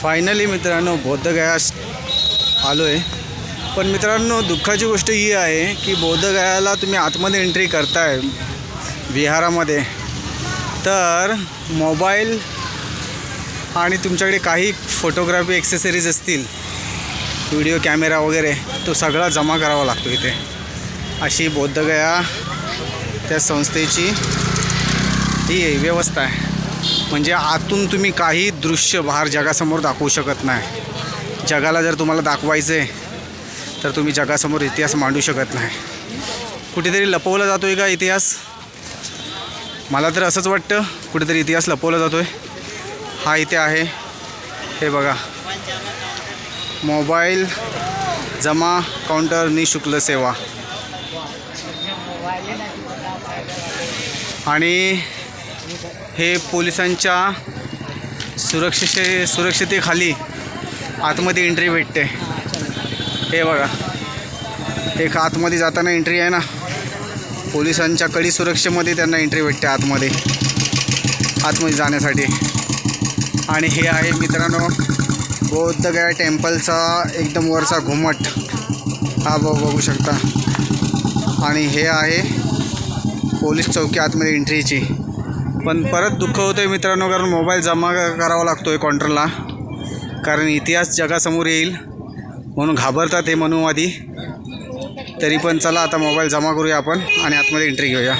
Finally मित्रांनो बौद्धगयास आलो आहे पण मित्रांनो दुःखाची गोष्ट ही आहे की बौद्धगयाला तुम्ही आतमध्ये एंट्री करताय विहारामध्ये. तर मोबाईल आणि तुमच्याकडे काही फोटोग्राफी एक्सेसरीज असतील व्हिडिओ कॅमेरा वगैरे तो सगळा जमा करावा लागतो इथे. अशी बौद्धगया त्या संस्थेची ही व्यवस्था आहे. म्हणजे आतून तुम्ही काही दृश्य बाहेर जगासमोर दाखवू शकत नाही. जगाला जर तुम्हाला दाखवायचं आहे तर तुम्ही जगासमोर इतिहास मांडू शकत नाही. कुठेतरी लपवला जातो आहे का इतिहास? मला तर असंच वाटतं कुठेतरी इतिहास लपवला जातो आहे हा इथे आहे. हे बघा. मोबाईल जमा काउंटर निशुल्क सेवा. आणि हे पोलिसांच्या सुरक्षे सुरक्षितेखाली आतमध्ये एंट्री भेटते. हे बघा. एक आतमध्ये जाताना एंट्री आहे ना. पोलिसांच्या कडी सुरक्षेमध्ये त्यांना एंट्री भेटते आतमध्ये. आतमध्ये जाण्यासाठी. आणि हे आहे मित्रांनो बौद्धगया टेम्पलचा एकदम वरचा घुमट. हा ब बघू शकता. आणि हे आहे पोलीस चौकी आतमध्ये एंट्रीची पण परत दुःख होतं आहे मित्रांनो कारण मोबाईल जमा करावा लागतो आहे काउंटरला कारण इतिहास जगासमोर येईल. म्हणून घाबरतात हे मनुवादी. तरी पण चला आता मोबाईल जमा करूया आपण आणि आतमध्ये एंट्री घेऊया.